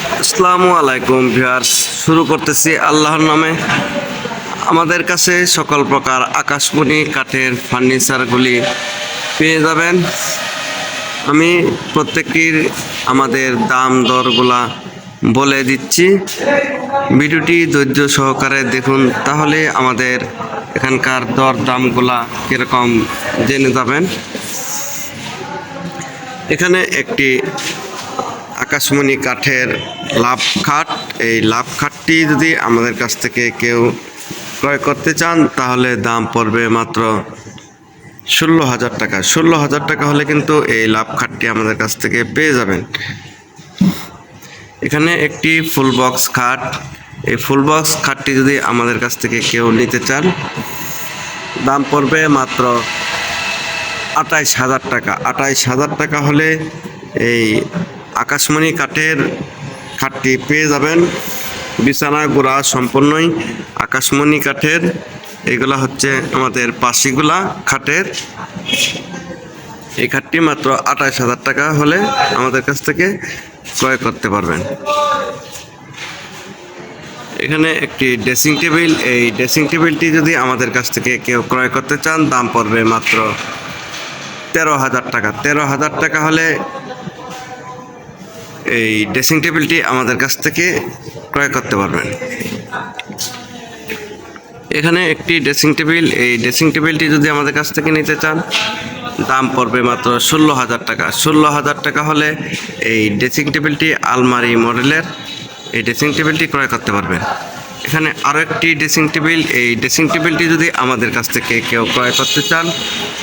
আসসালামু আলাইকুম ভিউয়ার্স, শুরু করতেছি আল্লাহর নামে। আমাদের কাছে সকল প্রকার আকাশমণি, কাঠের ফার্নিচারগুলি পেয়ে যাবেন। আমি প্রত্যেকটির আমাদের দাম দরগুলা বলে দিচ্ছি। ভিডিওটি ধৈর্য সহকারে দেখুন, তাহলে আমাদের এখানকার দর দামগুলা কীরকম জেনে যাবেন। এখানে একটি আকাশমণি কাঠের লাভ খাট। এই লাভ খাটটি যদি আমাদের কাছ থেকে কেউ ক্রয় করতে চান, তাহলে দাম পড়বে মাত্র ষোলো হাজার টাকা। ষোলো হাজার টাকা হলে কিন্তু এই লাভ খাটটি আমাদের কাছ থেকে পেয়ে যাবেন। এখানে একটি ফুল বক্স খাট। এই ফুল বক্স খাটটি যদি আমাদের কাছ থেকে কেউ নিতে চান, দাম পড়বে মাত্র আটাইশ হাজার টাকা। আটাইশ হাজার টাকা হলে এই আকাশমণি কাঠের খাটটি পেয়ে যাবেন। বিছানা গোড়া সম্পূর্ণই আকাশমণি কাঠের। এগুলা হচ্ছে আমাদের পাশিগুলা খাটের। এই খাটটি মাত্র আঠাইশ হাজার টাকা হলে আমাদের কাছ থেকে ক্রয় করতে পারবেন। এখানে একটি ড্রেসিং টেবিল। এই ড্রেসিং টেবিলটি যদি আমাদের কাছ থেকে কেউ ক্রয় করতে চান, দাম পড়বে মাত্র তেরো হাজার টাকা। তেরো হাজার টাকা হলে এই ড্রেসিং টেবিলটি আমাদের কাছ থেকে ক্রয় করতে পারবেন। এখানে একটি ড্রেসিং টেবিল এই ড্রেসিং টেবিলটি যদি আমাদের কাছ থেকে নিতে চান, দাম পড়বে মাত্র ষোলো হাজার টাকা। ষোলো হাজার টাকা হলে এই ড্রেসিং টেবিলটি আলমারি মডেলের এই ড্রেসিং টেবিলটি ক্রয় করতে পারবেন। এখানে আরও একটি ড্রেসিং টেবিল এই ড্রেসিং টেবিলটি যদি আমাদের কাছ থেকে কেউ ক্রয় করতে চান,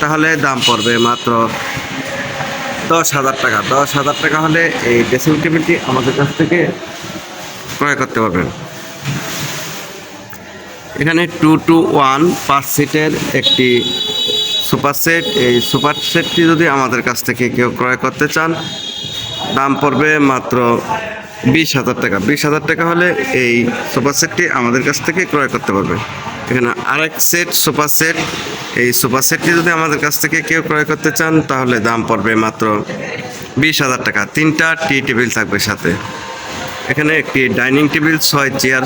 তাহলে দাম পড়বে মাত্র দশ হাজার টাকা। দশ হাজার টাকা হলে এই ড্রেসিং টেবিলটি আমাদের কাছ থেকে ক্রয় করতে পারবেন। এখানে টু টু ওয়ান পাঁচ সিটের একটি সুপার সেট এই সুপার সেটটি যদি আমাদের কাছ থেকে কেউ ক্রয় করতে চান, দাম পড়বে মাত্র বিশ হাজার টাকা। বিশ হাজার টাকা হলে এই সোফা সেটটি আমাদের কাছ থেকে ক্রয় করতে পারবে। এখানে আরেক সেট সোফা সেট এই সোফা সেটটি যদি আমাদের কাছ থেকে কেউ ক্রয় করতে চান, তাহলে দাম পড়বে মাত্র বিশ হাজার টাকা। তিনটা টি টেবিল থাকবে সাথে। এখানে একটি ডাইনিং টেবিল, ছয় চেয়ার,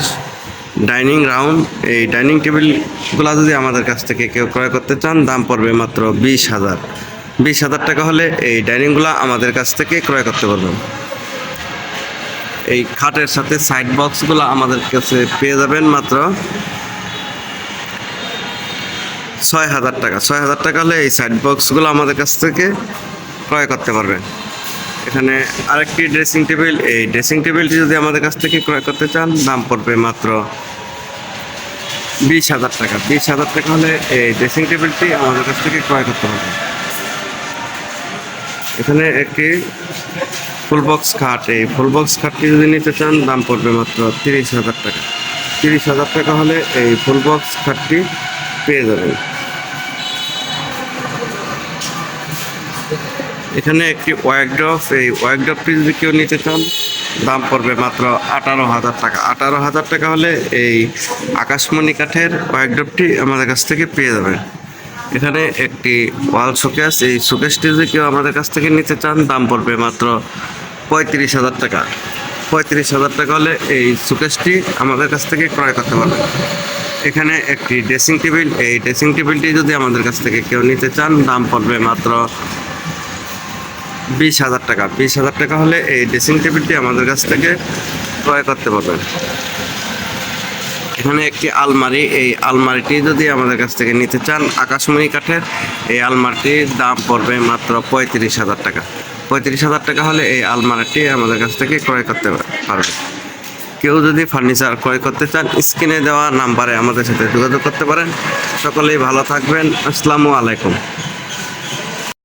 ডাইনিং রাউন্ড। এই ডাইনিং টেবিলগুলো যদি আমাদের কাছ থেকে কেউ ক্রয় করতে চান, দাম পড়বে মাত্র বিশ হাজার। বিশ হাজার টাকা হলে এই ডাইনিংগুলো আমাদের কাছ থেকে ক্রয় করতে পারবেন। এই খাটের সাথে সাইড বক্সগুলো আমাদের কাছে পেয়ে যাবেন মাত্র ছয় হাজার টাকা। ছয় হাজার টাকা হলে এই সাইড বক্সগুলো আমাদের কাছ থেকে ক্রয় করতে পারবেন এখানে আরেকটি ড্রেসিং টেবিল এই ড্রেসিং টেবিলটি যদি আমাদের কাছ থেকে ক্রয় করতে চান, দাম পড়বে মাত্র বিশ হাজার টাকা। বিশ হাজার টাকা হলে এই ড্রেসিং টেবিলটি আমাদের কাছ থেকে ক্রয় করতে পারবে। এখানে একটি ফুল বক্স খাট এই ফুল বক্স খাটটি যদি নিতে চান, দাম পড়বে মাত্র তিরিশ হাজার টাকা। তিরিশ হাজার টাকা হলে এই ফুল বক্স খাটটি পেয়ে যাবেন। এখানে একটি ওয়াকড্রপ এই ওয়াকড্রপটি যদি কেউ নিতে চান। দাম পড়বে মাত্র আঠারো হাজার টাকা। আঠারো হাজার টাকা হলে এই আকাশমণি কাঠের ওয়াকড্রপটি আমাদের কাছ থেকে পেয়ে যাবেন। এখানে একটি ওয়াল শোকেস, এই শোকেসটি যদি কেউ আমাদের কাছ থেকে নিতে চান, দাম পড়বে মাত্র পঁয়ত্রিশ হাজার টাকা। পঁয়ত্রিশ হাজার টাকা হলে এই শোকেসটি আমাদের কাছ থেকে ক্রয় করতে পারবে এখানে একটি ড্রেসিং টেবিল, এই ড্রেসিং টেবিলটি যদি আমাদের কাছ থেকে কেউ নিতে চান, দাম পড়বে মাত্র বিশ হাজার টাকা। বিশ হাজার টাকা হলে এই ড্রেসিং টেবিলটি আমাদের কাছ থেকে ক্রয় করতে পারবেন। এখানে একটি আলমারি, এই আলমারিটি যদি আমাদের কাছ থেকে নিতে চান, আকাশমণি কাঠের এই আলমারিটির দাম পড়বে মাত্র পঁয়ত্রিশ হাজার টাকা। পঁয়ত্রিশ হাজার টাকা হলে এই আলমারিটি আমাদের কাছ থেকে ক্রয় করতে পারবে কেউ যদি ফার্নিচার ক্রয় করতে চান, স্ক্রিনে দেওয়া নাম্বারে আমাদের সাথে যোগাযোগ করতে পারেন। সকলেই ভালো থাকবেন। আসসালামু আলাইকুম।